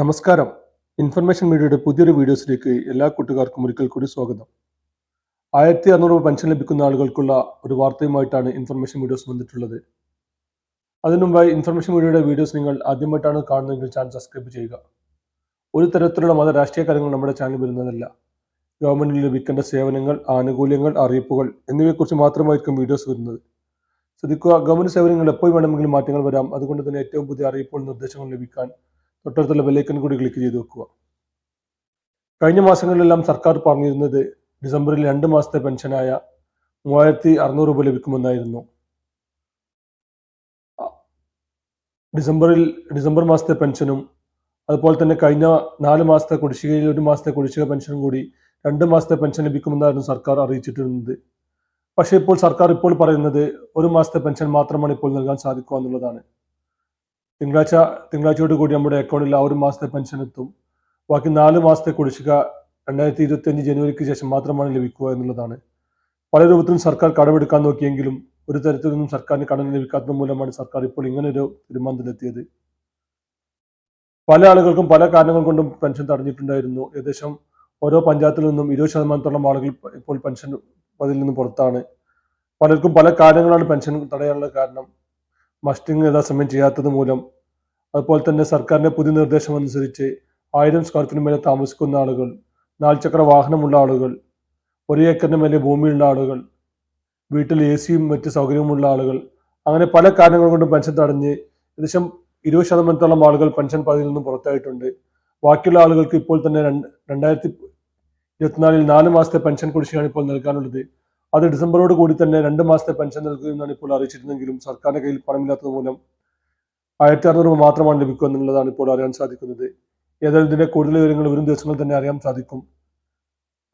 നമസ്കാരം. ഇൻഫർമേഷൻ മീഡിയയുടെ പുതിയൊരു വീഡിയോസിലേക്ക് എല്ലാ കൂട്ടുകാർക്കും ഒരിക്കൽ കൂടി സ്വാഗതം. ആയിരത്തി അറുന്നൂറ് രൂപ പെൻഷൻ ലഭിക്കുന്ന ആളുകൾക്കുള്ള ഒരു വാർത്തയുമായിട്ടാണ് ഇൻഫർമേഷൻ വീഡിയോസ് വന്നിട്ടുള്ളത്. അതിനുമുമ്പായി ഇൻഫർമേഷൻ മീഡിയയുടെ വീഡിയോസ് നിങ്ങൾ ആദ്യമായിട്ടാണ് കാണുന്നതെങ്കിൽ ചാനൽ സബ്സ്ക്രൈബ് ചെയ്യുക. ഒരു തരത്തിലുള്ള മത രാഷ്ട്രീയ കാര്യങ്ങൾ നമ്മുടെ ചാനൽ വരുന്നതല്ല. ഗവൺമെന്റിൽ ലഭിക്കേണ്ട സേവനങ്ങൾ ആനുകൂല്യങ്ങൾ അറിയിപ്പുകൾ എന്നിവയെക്കുറിച്ച് മാത്രമായിരിക്കും വീഡിയോസ് വരുന്നത്. ശ്രദ്ധിക്കുക ഗവൺമെന്റ് സേവനങ്ങൾ എപ്പോൾ വേണമെങ്കിലും മാറ്റങ്ങൾ വരാം. അതുകൊണ്ട് തന്നെ ഏറ്റവും പുതിയ അറിയിപ്പുകൾ നിർദ്ദേശങ്ങൾ ലഭിക്കാൻ തൊട്ടടുത്തുള്ള ബെല്ലൈക്കൻ കൂടി ക്ലിക്ക് ചെയ്ത് വെക്കുക. കഴിഞ്ഞ മാസങ്ങളിലെല്ലാം സർക്കാർ പറഞ്ഞിരുന്നത് ഡിസംബറിൽ രണ്ട് മാസത്തെ പെൻഷനായ മൂവായിരത്തി അറുന്നൂറ് രൂപ ലഭിക്കുമെന്നായിരുന്നു. ഡിസംബറിൽ ഡിസംബർ മാസത്തെ പെൻഷനും അതുപോലെ തന്നെ കഴിഞ്ഞ നാല് മാസത്തെ കുടിശ്ശികയിൽ ഒരു മാസത്തെ കുടിശ്ശിക പെൻഷനും കൂടി രണ്ട് മാസത്തെ പെൻഷൻ ലഭിക്കുമെന്നായിരുന്നു സർക്കാർ അറിയിച്ചിട്ടിരുന്നത്. പക്ഷേ ഇപ്പോൾ സർക്കാർ ഇപ്പോൾ പറയുന്നത് ഒരു മാസത്തെ പെൻഷൻ മാത്രമാണ് ഇപ്പോൾ നൽകാൻ സാധിക്കുക എന്നുള്ളതാണ്. തിങ്കളാഴ്ച തിങ്കളാഴ്ചയോട് കൂടി നമ്മുടെ അക്കൗണ്ടിൽ ആ ഒരു മാസത്തെ പെൻഷൻ എത്തും. ബാക്കി നാല് മാസത്തെ കുടിശ്ശിക രണ്ടായിരത്തി ഇരുപത്തി അഞ്ച് ജനുവരിക്ക് ശേഷം മാത്രമാണ് ലഭിക്കുക എന്നുള്ളതാണ്. പല രൂപത്തിലും സർക്കാർ കടമെടുക്കാൻ നോക്കിയെങ്കിലും ഒരു തരത്തിലൊന്നും സർക്കാരിന് കടം ലഭിക്കാത്തത് മൂലമാണ് സർക്കാർ ഇപ്പോൾ ഇങ്ങനെ ഒരു തീരുമാനത്തിലെത്തിയത്. പല ആളുകൾക്കും പല കാരണങ്ങൾ കൊണ്ടും പെൻഷൻ തടഞ്ഞിട്ടുണ്ടായിരുന്നു. ഏകദേശം ഓരോ പഞ്ചായത്തിൽ നിന്നും ഇരുപത് ശതമാനത്തോളം ആളുകൾ ഇപ്പോൾ പെൻഷൻ പതിൽ നിന്ന് പുറത്താണ്. പലർക്കും പല കാരണങ്ങളാണ് പെൻഷൻ തടയാനുള്ള കാരണം. മസ്റ്റിംഗ് യഥാസമയം ചെയ്യാത്തത് മൂലം. അതുപോലെ തന്നെ സർക്കാരിന്റെ പുതിയ നിർദ്ദേശം അനുസരിച്ച് ആയിരം സ്ക്വയർ ഫീറ്റിന് മേലെ താമസിക്കുന്ന ആളുകൾ നാൽചക്ര വാഹനമുള്ള ആളുകൾ ഒരു ഏക്കറിന് മേലെ ഭൂമിയുള്ള ആളുകൾ വീട്ടിൽ എ സിയും മറ്റ് സൗകര്യവുമുള്ള ആളുകൾ അങ്ങനെ പല കാരണങ്ങൾ കൊണ്ടും പെൻഷൻ തടഞ്ഞ് ഏകദേശം ഇരുപത് ശതമാനത്തോളം ആളുകൾ പെൻഷൻ പദ്ധതിയിൽ നിന്ന് പുറത്തായിട്ടുണ്ട്. ബാക്കിയുള്ള ആളുകൾക്ക് ഇപ്പോൾ തന്നെ രണ്ട് രണ്ടായിരത്തി ഇരുപത്തിനാലിൽ നാല് മാസത്തെ പെൻഷൻ കുടിശ്ശികയാണ് ഇപ്പോൾ നൽകാനുള്ളത്. അത് ഡിസംബറോട് കൂടി തന്നെ രണ്ട് മാസത്തെ പെൻഷൻ നൽകുമെന്നാണ് ഇപ്പോൾ അറിയിച്ചിരുന്നെങ്കിലും സർക്കാരിന്റെ കയ്യിൽ പണമില്ലാത്തത് മൂലം ആയിരത്തി അറുന്നൂറ് മാത്രമാണ് ലഭിക്കുക എന്നുള്ളതാണ് ഇപ്പോൾ അറിയാൻ സാധിക്കുന്നത്. ഏതായാലും ഇതിന്റെ കൂടുതൽ വിവരങ്ങൾ വരും ദിവസങ്ങളിൽ തന്നെ അറിയാൻ സാധിക്കും.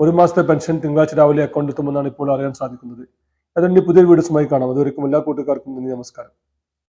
ഒരു മാസത്തെ പെൻഷൻ തിങ്കളാഴ്ച രാവിലെ അക്കൗണ്ടിൽ എത്തുമെന്നാണ് ഇപ്പോൾ അറിയാൻ സാധിക്കുന്നത്. അതിന്റെ പുതിയ വീഡിയോസുമായി കാണാം. അതുവരെക്കും എല്ലാ കൂട്ടുകാർക്കും നന്ദി നമസ്കാരം.